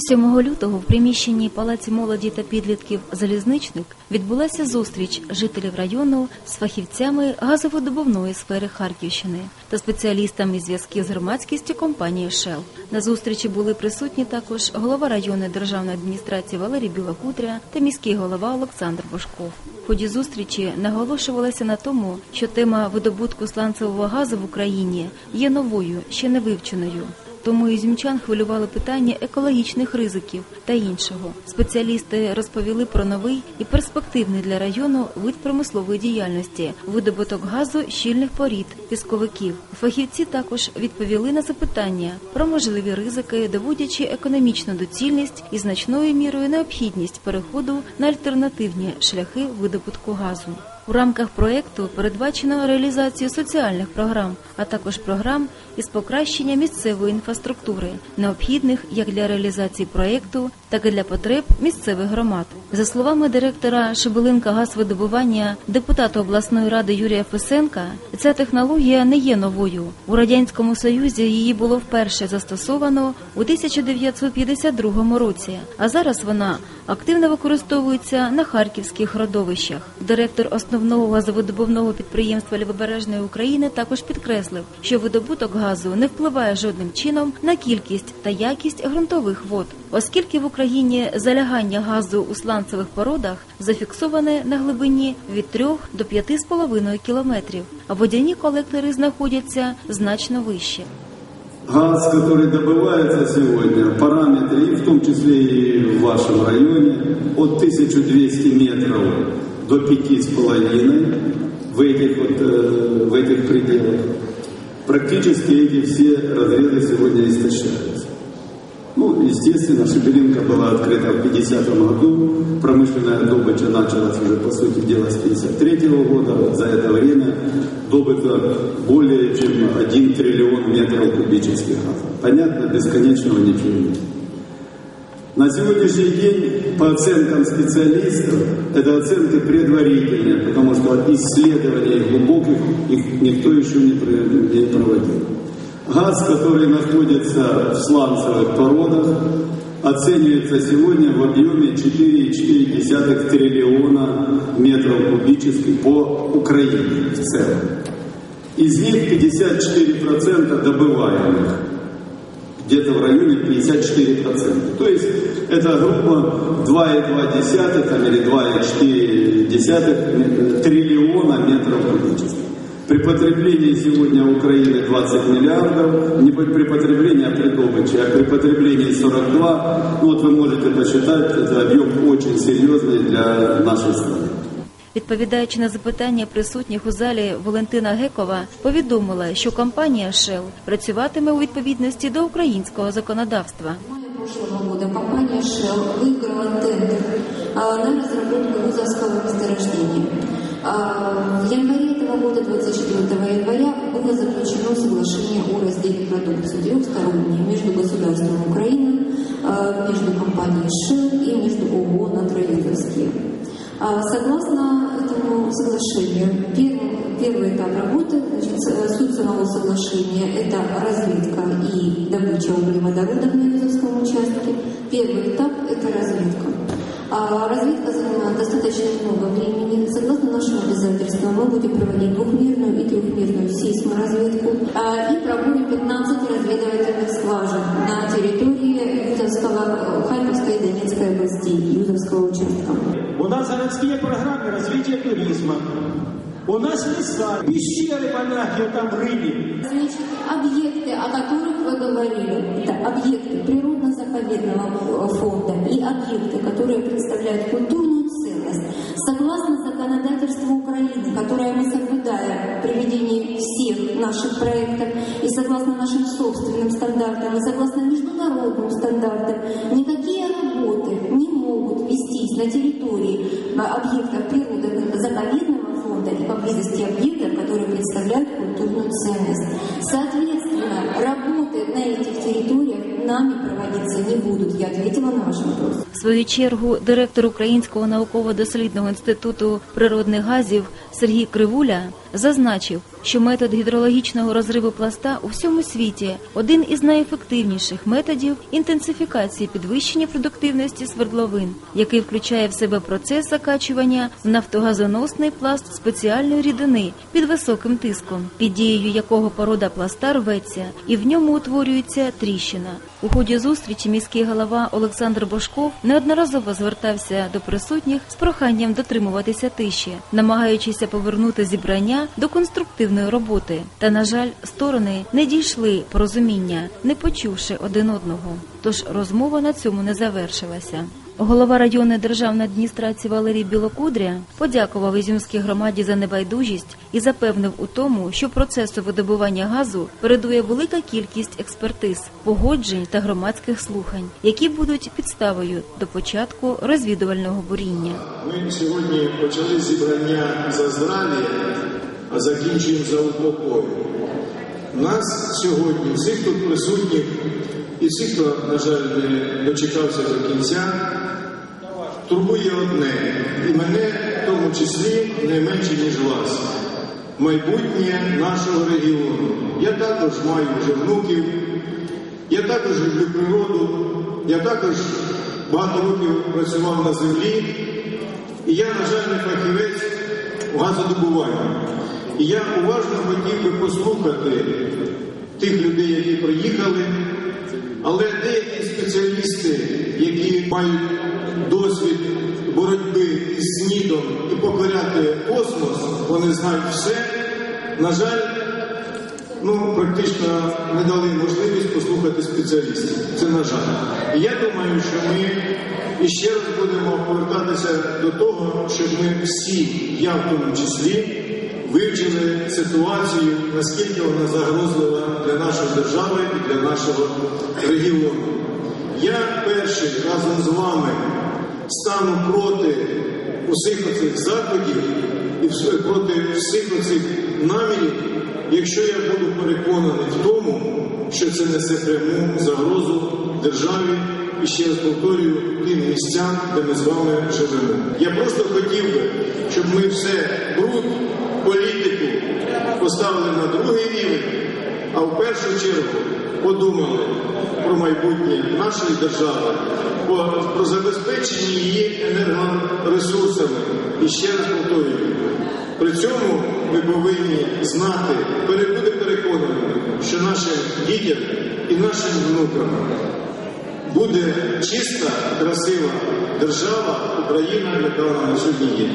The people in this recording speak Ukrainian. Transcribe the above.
7 лютого в приміщенні Палаці молоді та підлітків Залізничник відбулася зустріч жителів району з фахівцями газовидобувної сфери Харківщини та спеціалістами зв'язків з громадськістю компанії «Шел». На зустрічі були присутні також голова районної державної адміністрації Валерій Білокутря та міський голова Олександр Бошков. В ході зустрічі наголошувалося на тому, що тема видобутку сланцевого газу в Україні є новою, ще не вивченою. Тому ізюмчан хвилювали питання екологічних ризиків та іншого. Спеціалісти розповіли про новий і перспективний для району вид промислової діяльності, видобуток газу щільних порід, пісковиків. Фахівці також відповіли на запитання про можливі ризики, доводячи економічну доцільність і значною мірою необхідність переходу на альтернативні шляхи видобутку газу. У рамках проєкту передбачено реалізацію соціальних програм, а також програм із покращення місцевої інфраструктури, необхідних як для реалізації проєкту, так і для потреб місцевих громад. За словами директора Шебелинка газвидобування, депутата обласної ради Юрія Фесенка, ця технологія не є новою. У радянському союзі її було вперше застосовано у 1952 році, а зараз вона активно використовується на харківських родовищах. Директор основного газовидобувного підприємства Лівобережної України також підкреслив, що видобуток газу не впливає жодним чином на кількість та якість ґрунтових вод, оскільки в Україні залягання газу у сланцевих породах зафіксоване на глибині від 3 до 5,5 кілометрів, а водяні колектори знаходяться значно вище. Газ, который добывается сегодня, параметры, и в том числе и в вашем районе, от 1200 метров до 5,5 в этих, вот, э, в этих пределах. Практически эти все разрезы сегодня истощаются. Естественно, Шебелинка была открыта в 50 году, промышленная добыча началась уже, по сути дела, с 53 года. Вот за это время добыто более чем 1 триллион метров кубических газа. Понятно, бесконечного ничего нет. На сегодняшний день, по оценкам специалистов, это оценки предварительные, потому что исследований глубоких их никто еще не проводил. Газ, который находится в сланцевых породах, оценивается сегодня в объеме 4,4 триллиона метров кубических по Украине в целом. Из них 54% добываемых, где-то в районе 54%. То есть это грубо 2,2 там, или 2,4 триллиона метров кубических. При потреблении сегодня Украины 20 миллиардов, не при потреблении, а при добыче, а при потреблении 42, ну вот вы можете посчитать, это объем очень серьезный для нашей страны. Відповідаючи на запитання присутніх у залі, Валентина Гекова повідомила, що компанія Shell працюватиме у відповідності до українського законодавства. мая прошлого года компания Shell выиграла тендер а, на разработку вузовского месторождения. А, В январе года, 24 января, было заключено соглашение о разделе продукции трехстороннее между государством Украины, а, между компанией Shell и между ООО «Надроюзовские». А, Согласно этому соглашению, первый, первый этап работы, значит, суть самого соглашения – это разведка и добыча углеводородов на Юзовском участке. Первый этап – это разведка. А разведка занимает достаточно много времени. Согласно нашим обязательствам, мы будем проводить двухмерную и трехмерную сейсморазведку а, и проводим 15 разведывательных скважин на территории Юзовского, э, Харьковской и Донецкой областей, Юзовского участка. У нас городские программы развития туризма. У нас леса, пещеры монахи там рыли. Значит, объекты, о которых вы говорили, это объекты природно-заповедного фонда и объекты, которые представляют культурную ценность, согласно законодательству Украины, которое мы соблюдаем при ведении всех наших проектов и согласно нашим собственным стандартам, и согласно международным стандартам, никакие работы не могут вестись на территории объектов природно-заповедного фонда и поблизости объектов, которые представляют культурную ценность. Соответственно, работы на этих территориях нами проводиться не будут. Я ответила на ваш вопрос. В свою чергу директор Українського науково-дослідного інституту природних газів Сергій Кривуля зазначив, що метод гідрологічного розриву пласта у всьому світі один із найефективніших методів інтенсифікації підвищення продуктивності свердловин, який включає в себе процес закачування в нафтогазоносний пласт спеціальної рідини під високим тиском, під дією якого порода пласта рветься, і в ньому утворюється тріщина. У ході зустрічі міський голова Олександр Бошков неодноразово звертався до присутніх з проханням дотримуватися тиші, намагаючися повернути зібрання до конструктивної роботи. Та, на жаль, сторони не дійшли порозуміння, не почувши один одного. Тож розмова на цьому не завершилася. Голова районної державної адміністрації Валерій Білокудря подякував Ізюмській громаді за небайдужість і запевнив у тому, що процесу видобування газу передує велика кількість експертиз, погоджень та громадських слухань, які будуть підставою до початку розвідувального буріння. Ми сьогодні почали зібрання за здрав'я, а закінчуємо за упокой. Нас сьогодні, всіх тут присутніх, і всіх, хто, на жаль, не дочекався до кінця, турбує одне, і мене в тому числі не менше, ніж вас. Майбутнє нашого регіону. Я також маю вже внуків, я також люблю природу, я також багато років працював на землі, і я, на жаль, не фахівець у газодобуванні. І я уважно хотів би послухати тих людей, які приїхали, але деякі спеціалісти, які мають досвід боротьби із снідом і покоряти космос, вони знають все. На жаль, ну, практично не дали можливість послухати спеціалістів. Це на жаль. І я думаю, що ми іще раз будемо повертатися до того, щоб ми всі, я в тому числі, вивчили ситуацію, наскільки вона загрозлива для нашої держави і для нашого регіону. Я перший разом з вами стану проти усіх оцих заходів і проти всіх оцих намірів, якщо я буду переконаний в тому, що це несе пряму загрозу державі і ще раз повторюю тим місцям, де ми з вами живемо. Я просто хотів би, щоб ми все бруд, політику поставили на другий рівень, а в першу чергу подумали про майбутнє нашої держави, про, забезпечення її енергоресурсами. І ще раз повторюю, при цьому ми повинні знати, бути переконаними, що нашим дітям і нашим внукам буде чиста, красива держава, Україна, яка на сьогодні є.